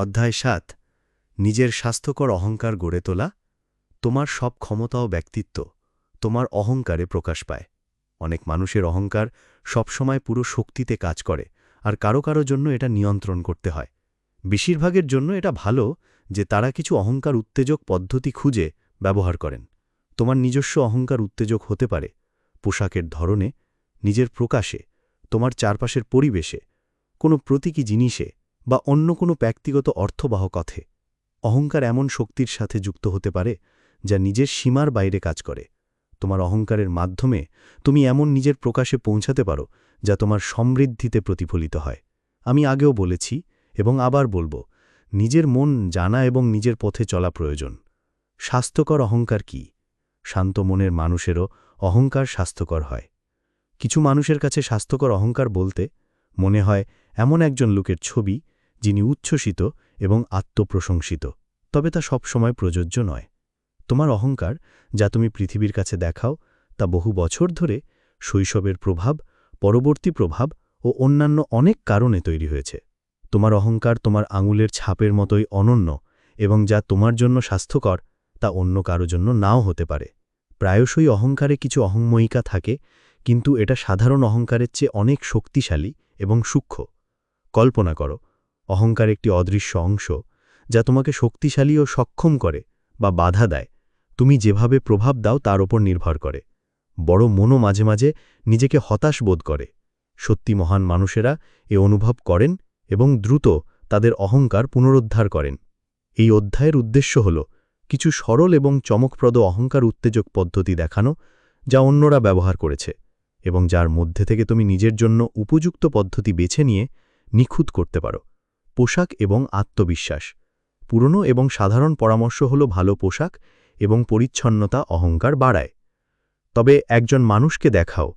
অধ্যায় সাত, নিজের স্বাস্থ্যকর অহংকার গড়ে তোলা, তোমার সব ক্ষমতা ও ব্যক্তিত্ব, তোমার অহংকারে প্রকাশ পায়। অনেক মানুষের অহংকার সবসময় পুরো শক্তিতে কাজ করে, আর কারও কারও জন্য এটা নিয়ন্ত্রণ করতে হয়। বেশিরভাগের জন্য এটা ভালো যে তারা কিছু অহংকার উত্তেজক পদ্ধতি খুঁজে ব্যবহার করেন। তোমার নিজস্ব অহংকার উত্তেজক হতে পারে, পোশাকের ধরনে, নিজের প্রকাশে, তোমার চারপাশের পরিবেশে, কোনো প্রতীকী জিনিসে বা অন্য কোনো ব্যক্তিগত অর্থবাহ কথে অহংকার এমন শক্তির সাথে যুক্ত হতে পারে যা নিজের সীমার বাইরে কাজ করে। তোমার অহংকারের মাধ্যমে তুমি এমন নিজের প্রকাশে পৌঁছাতে পারো যা তোমার সমৃদ্ধিতে প্রতিফলিত হয়। আমি আগেও বলেছি এবং আবার বলব, নিজের মন জানা এবং নিজের পথে চলা প্রয়োজন। স্বাস্থ্যকর অহংকার কি? শান্ত মনের মানুষেরও অহংকার স্বাস্থ্যকর হয়। কিছু মানুষের কাছে স্বাস্থ্যকর অহংকার বলতে মনে হয় এমন একজন লোকের ছবি যিনি উচ্ছ্বসিত এবং আত্মপ্রশংসিত, তবে তা সবসময় প্রযোজ্য নয়। তোমার অহংকার যা তুমি পৃথিবীর কাছে দেখাও, তা বহু বছর ধরে শৈশবের প্রভাব, পরবর্তী প্রভাব ও অন্যান্য অনেক কারণে তৈরি হয়েছে। তোমার অহংকার তোমার আঙুলের ছাপের মতোই অনন্য এবং যা তোমার জন্য স্বাস্থ্যকর, তা অন্য কারও জন্য নাও হতে পারে। প্রায়শই অহংকারে কিছু অহংময়িকা থাকে, কিন্তু এটা সাধারণ অহংকারের চেয়ে অনেক শক্তিশালী এবং সূক্ষ্ম। কল্পনা করো, অহংকার একটি অদৃশ্য অংশ যা তোমাকে শক্তিশালী ও সক্ষম করে বা বাধা দেয়। তুমি যেভাবে প্রভাব দাও তার ওপর নির্ভর করে। বড় মনও মাঝে মাঝে নিজেকে হতাশ বোধ করে। সত্যি মহান মানুষেরা এ অনুভব করেন এবং দ্রুত তাদের অহংকার পুনরুদ্ধার করেন। এই অধ্যায়ের উদ্দেশ্য হল কিছু সরল এবং চমকপ্রদ অহংকার উত্তেজক পদ্ধতি দেখানো যা অন্যরা ব্যবহার করেছে। এবং যার মধ্যে থেকে তুমি নিজের জন্য উপযুক্ত পদ্ধতি বেছে নিয়ে নিখুঁত করতে পারো। পোশাক এবং আত্মবিশ্বাস। পুরনো এবং সাধারণ পরামর্শ হল ভালো পোশাক এবং পরিচ্ছন্নতা অহংকার বাড়ায়। তবে একজন মানুষকে দেখাও,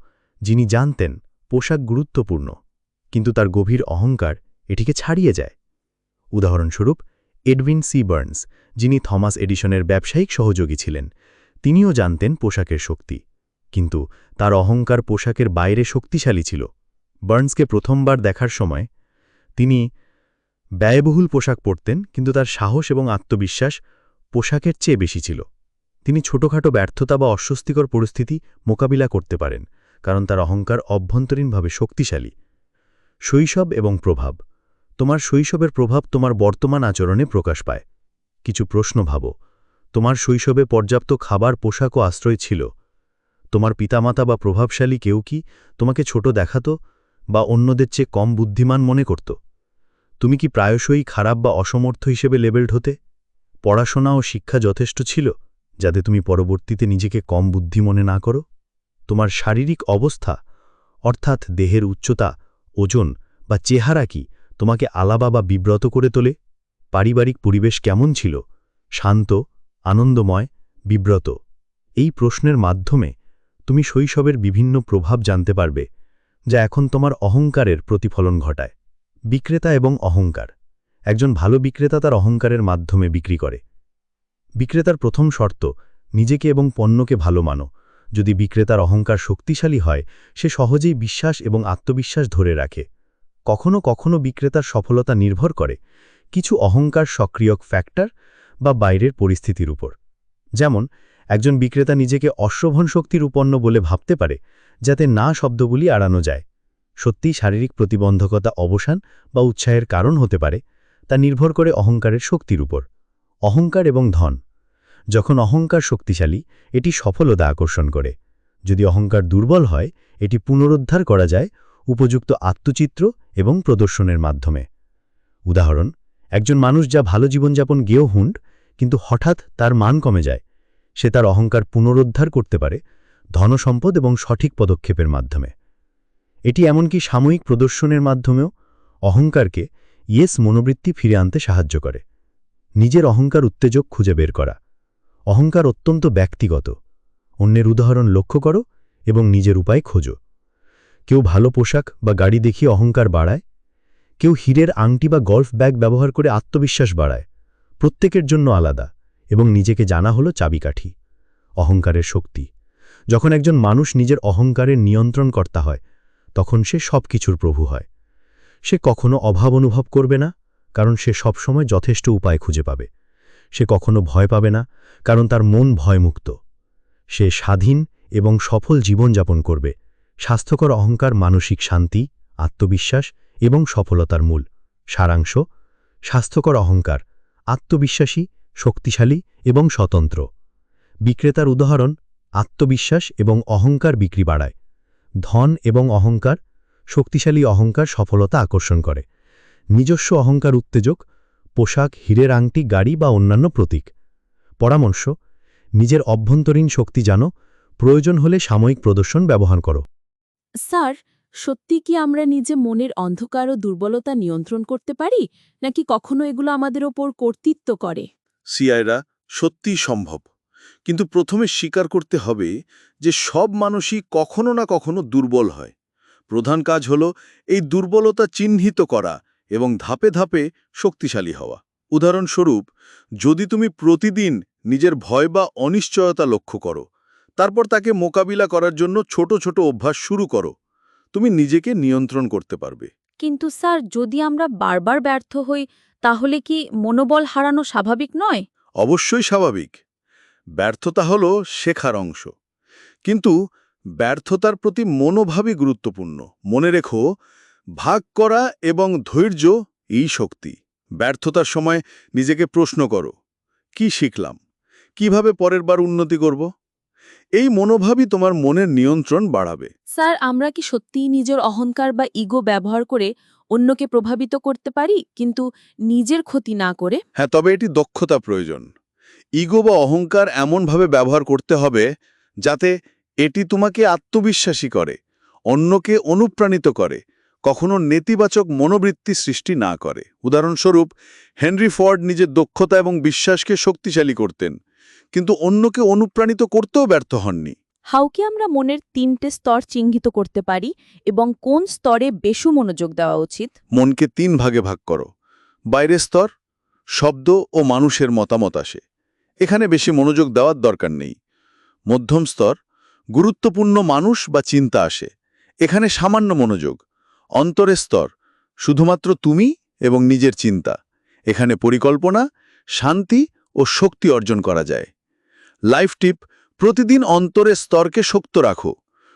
যিনি জানতেন পোশাক গুরুত্বপূর্ণ, কিন্তু তার গভীর অহংকার এটিকে ছাড়িয়ে যায়। উদাহরণস্বরূপ এডউইন সি বার্নস, যিনি থমাস এডিশনের ব্যবসায়িক সহযোগী ছিলেন, তিনিও জানতেন পোশাকের শক্তি। কিন্তু তার অহংকার পোশাকের বাইরে শক্তিশালী ছিল। বার্নসকে প্রথমবার দেখার সময় তিনি ব্যয়বহুল পোশাক পরতেন, কিন্তু তার সাহস এবং আত্মবিশ্বাস পোশাকের চেয়ে বেশি ছিল। তিনি ছোটখাটো ব্যর্থতা বা অস্বস্তিকর পরিস্থিতি মোকাবিলা করতে পারেন, কারণ তার অহংকার অভ্যন্তরীণভাবে শক্তিশালী। শৈশব এবং প্রভাব। তোমার শৈশবের প্রভাব তোমার বর্তমান আচরণে প্রকাশ পায়। কিছু প্রশ্ন ভাবো। তোমার শৈশবে পর্যাপ্ত খাবার, পোশাক ও আশ্রয় ছিল? তোমার পিতামাতা বা প্রভাবশালী কেউ কি তোমাকে ছোট দেখাত বা অন্যদের চেয়ে কম বুদ্ধিমান মনে করত? তুমি কি প্রায়শই খারাপ বা অসমর্থ হিসেবে লেবেলড হতে? পড়াশোনা ও শিক্ষা যথেষ্ট ছিল, যাতে তুমি পরবর্তীতে নিজেকে কম বুদ্ধি মনে না করো? তোমার শারীরিক অবস্থা, অর্থাৎ দেহের উচ্চতা, ওজন বা চেহারা কি তোমাকে আলাবা বা বিব্রত করে তোলে? পারিবারিক পরিবেশ কেমন ছিল? শান্ত, আনন্দময়, বিব্রত? এই প্রশ্নের মাধ্যমে তুমি শৈশবের বিভিন্ন প্রভাব জানতে পারবে, যা এখন তোমার অহংকারের প্রতিফলন ঘটায়। বিক্রেতা এবং অহংকার। একজন ভালো বিক্রেতা তার অহংকারের মাধ্যমে বিক্রি করে। বিক্রেতার প্রথম শর্ত, নিজেকে এবং পণ্যকে ভালো মানো। যদি বিক্রেতার অহংকার শক্তিশালী হয়, সে সহজেই বিশ্বাস এবং আত্মবিশ্বাস ধরে রাখে। কখনো কখনো বিক্রেতার সফলতা নির্ভর করে কিছু অহংকার সক্রিয়ক ফ্যাক্টর বা বাইরের পরিস্থিতির উপর। যেমন একজন বিক্রেতা নিজেকে অশ্রভন শক্তির উপন্ন বলে ভাবতে পারে, যাতে না শব্দগুলি আড়ানো যায়। সত্যিই শারীরিক প্রতিবন্ধকতা অবসান বা উৎসাহের কারণ হতে পারে, তা নির্ভর করে অহংকারের শক্তির উপর। অহংকার এবং ধন। যখন অহংকার শক্তিশালী, এটি সফলতা আকর্ষণ করে। যদি অহংকার দুর্বল হয়, এটি পুনরুদ্ধার করা যায় উপযুক্ত আত্মচিত্র এবং প্রদর্শনের মাধ্যমে। উদাহরণ, একজন মানুষ যা ভালো জীবনযাপন গেও হুন্ড কিন্তু হঠাৎ তার মান কমে যায়। সে তার অহংকার পুনরুদ্ধার করতে পারে ধনসম্পদ এবং সঠিক পদক্ষেপের মাধ্যমে। এটি এমনকি সাময়িক প্রদর্শনের মাধ্যমেও অহংকারকে ইয়েস মনোবৃত্তি ফিরে আনতে সাহায্য করে। নিজের অহংকার উত্তেজক খুঁজে বের করা। অহংকার অত্যন্ত ব্যক্তিগত। অন্যের উদাহরণ লক্ষ্য করো এবং নিজের উপায় খোঁজো। কেউ ভালো পোশাক বা গাড়ি দেখিয়ে অহংকার বাড়ায়। কেউ হীরের আংটি বা গল্ফ ব্যাগ ব্যবহার করে আত্মবিশ্বাস বাড়ায়। প্রত্যেকের জন্য আলাদা। এবং নিজেকে জানা হলো চাবিকাঠি, অহংকারের শক্তি। যখন একজন মানুষ নিজের অহংকারের নিয়ন্ত্রণ কর্তা হয়, তখন সে সব কিছুর প্রভু হয়। সে কখনো অভাব অনুভব করবে না, কারণ সে সবসময় যথেষ্ট উপায় খুঁজে পাবে। সে কখনো ভয় পাবে না, কারণ তার মন ভয়মুক্ত। সে স্বাধীন এবং সফল জীবনযাপন করবে, স্বাস্থ্যকর অহংকার, মানসিক শান্তি, আত্মবিশ্বাস এবং সফলতার মূল। সারাংশ, স্বাস্থ্যকর অহংকার, আত্মবিশ্বাসী শক্তিশালী এবং স্বতন্ত্র। বিক্রেতার উদাহরণ, আত্মবিশ্বাস এবং অহংকার বিক্রি বাড়ায়। ধন এবং অহংকার, শক্তিশালী অহংকার সফলতা আকর্ষণ করে। নিজস্ব অহংকার উত্তেজক, পোশাক, হীরের আংটি, গাড়ি বা অন্যান্য প্রতীক। পরামর্শ, নিজের অভ্যন্তরীণ শক্তি জানো, প্রয়োজন হলে সাময়িক প্রদর্শন ব্যবহার করো। স্যার, সত্যি কি আমরা নিজে মনের অন্ধকার ও দুর্বলতা নিয়ন্ত্রণ করতে পারি, নাকি কখনো এগুলো আমাদের ওপর কর্তৃত্ব করে? সিআইরা সত্যিই সম্ভব। কিন্তু প্রথমে স্বীকার করতে হবে যে সব মানুষই কখনো না কখনো দুর্বল হয়। প্রধান কাজ হল এই দুর্বলতা চিহ্নিত করা এবং ধাপে ধাপে শক্তিশালী হওয়া। উদাহরণস্বরূপ, যদি তুমি প্রতিদিন নিজের ভয় বা অনিশ্চয়তা লক্ষ্য করো, তারপর তাকে মোকাবিলা করার জন্য ছোট ছোট অভ্যাস শুরু করো, তুমি নিজেকে নিয়ন্ত্রণ করতে পারবে। কিন্তু স্যার, যদি আমরা বারবার ব্যর্থ হই তাহলে কি মনোবল হারানো স্বাভাবিক নয়? অবশ্যই স্বাভাবিক। ব্যর্থতা হল শেখার অংশ। কিন্তু ব্যর্থতার প্রতি মনোভাবই গুরুত্বপূর্ণ। মনে রেখো ভাগ করা এবং ধৈর্য এই শক্তি। ব্যর্থতার সময় নিজেকে প্রশ্ন করো কি শিখলাম? কীভাবে পরের বার উন্নতি করব? এই মনোভাবই তোমার মনের নিয়ন্ত্রণ বাড়াবে। স্যার আমরা কি সত্যিই নিজের অহংকার বা ইগো ব্যবহার করে অন্যকে প্রভাবিত করতে পারি, কিন্তু নিজের ক্ষতি না করে? হ্যাঁ তবে এটি দক্ষতা প্রয়োজন। ইগো বা অহংকার এমনভাবে ব্যবহার করতে হবে যাতে এটি তোমাকে আত্মবিশ্বাসী করে, অন্যকে অনুপ্রাণিত করে, কখনো নেতিবাচক মনোবৃত্তি সৃষ্টি না করে। উদাহরণস্বরূপ, হেনরি ফর্ড নিজের দক্ষতা এবং বিশ্বাসকে শক্তিশালী করতেন, কিন্তু অন্যকে অনুপ্রাণিত করতেও ব্যর্থ হননি। হাউকে আমরা মনের তিনটে স্তর চিহ্নিত করতে পারি এবং কোন স্তরে বেশু মনোযোগ দেওয়া উচিত? মনকে তিন ভাগে ভাগ করো। বাইরের স্তর, শব্দ ও মানুষের মতামত আসে। এখানে বেশি মনোযোগ দেওয়ার দরকার নেই। মধ্যম স্তর, গুরুত্বপূর্ণ মানুষ বা চিন্তা আসে। এখানে সামান্য মনোযোগ। অন্তরের স্তর, শুধুমাত্র তুমি এবং নিজের চিন্তা। এখানে পরিকল্পনা, শান্তি ও শক্তি অর্জন করা যায়। লাইফ টিপ প্রতিদিন অন্তরের স্তরকে শক্ত রাখো।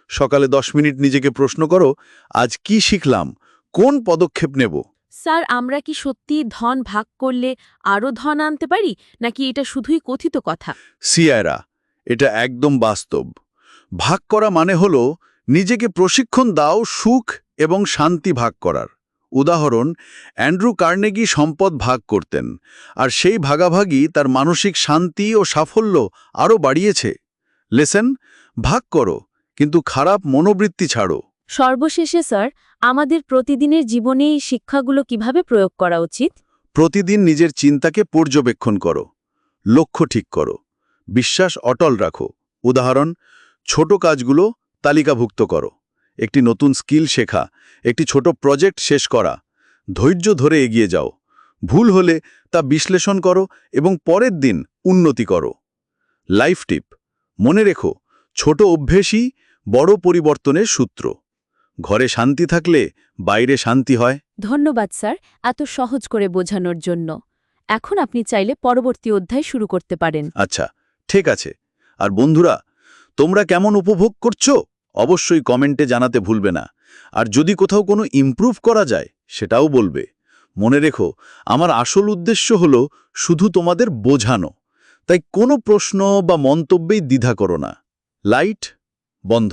সকালে দশ মিনিট নিজেকে প্রশ্ন করো আজ কি শিখলাম? কোন পদক্ষেপ নেব? স্যার আমরা কি সত্যি ধন ভাগ করলে আরও ধন আনতে পারি নাকি এটা শুধুই কথিত কথা? সিয়ারা এটা একদম বাস্তব। ভাগ করা মানে হল নিজেকে প্রশিক্ষণ দাও সুখ এবং শান্তি ভাগ করার। উদাহরণ অ্যান্ড্রু কার্নেগি সম্পদ ভাগ করতেন আর সেই ভাগাভাগি তার মানসিক শান্তি ও সাফল্য আরও বাড়িয়েছে। লেসেন ভাগ করো কিন্তু খারাপ মনোবৃত্তি ছাড়ো। সর্বশেষে স্যার আমাদের প্রতিদিনের জীবনে এই শিক্ষাগুলো কীভাবে প্রয়োগ করা উচিত? প্রতিদিন নিজের চিন্তাকে পর্যবেক্ষণ করো লক্ষ্য ঠিক করো বিশ্বাস অটল রাখো। উদাহরণ ছোট কাজগুলো তালিকাভুক্ত করো একটি নতুন স্কিল শেখা একটি ছোট প্রজেক্ট শেষ করা ধৈর্য ধরে এগিয়ে যাও ভুল হলে তা বিশ্লেষণ করো এবং পরের দিন উন্নতি করো। লাইফ টিপ মনে রেখো ছোট অভ্যেসই বড় পরিবর্তনের সূত্র। ঘরে শান্তি থাকলে বাইরে শান্তি হয়। ধন্যবাদ স্যার এত সহজ করে বোঝানোর জন্য। এখন আপনি চাইলে পরবর্তী অধ্যায় শুরু করতে পারেন। আচ্ছা ঠিক আছে। আর বন্ধুরা তোমরা কেমন উপভোগ করছ? অবশ্যই কমেন্টে জানাতে ভুলবে না। আর যদি কোথাও কোনো ইমপ্রুভ করা যায় সেটাও বলবে। মনে রেখো আমার আসল উদ্দেশ্য হলো শুধু তোমাদের বোঝানো। তাই কোনো প্রশ্ন বা মন্তব্যেই দ্বিধা করো না। লাইট বন্ধ।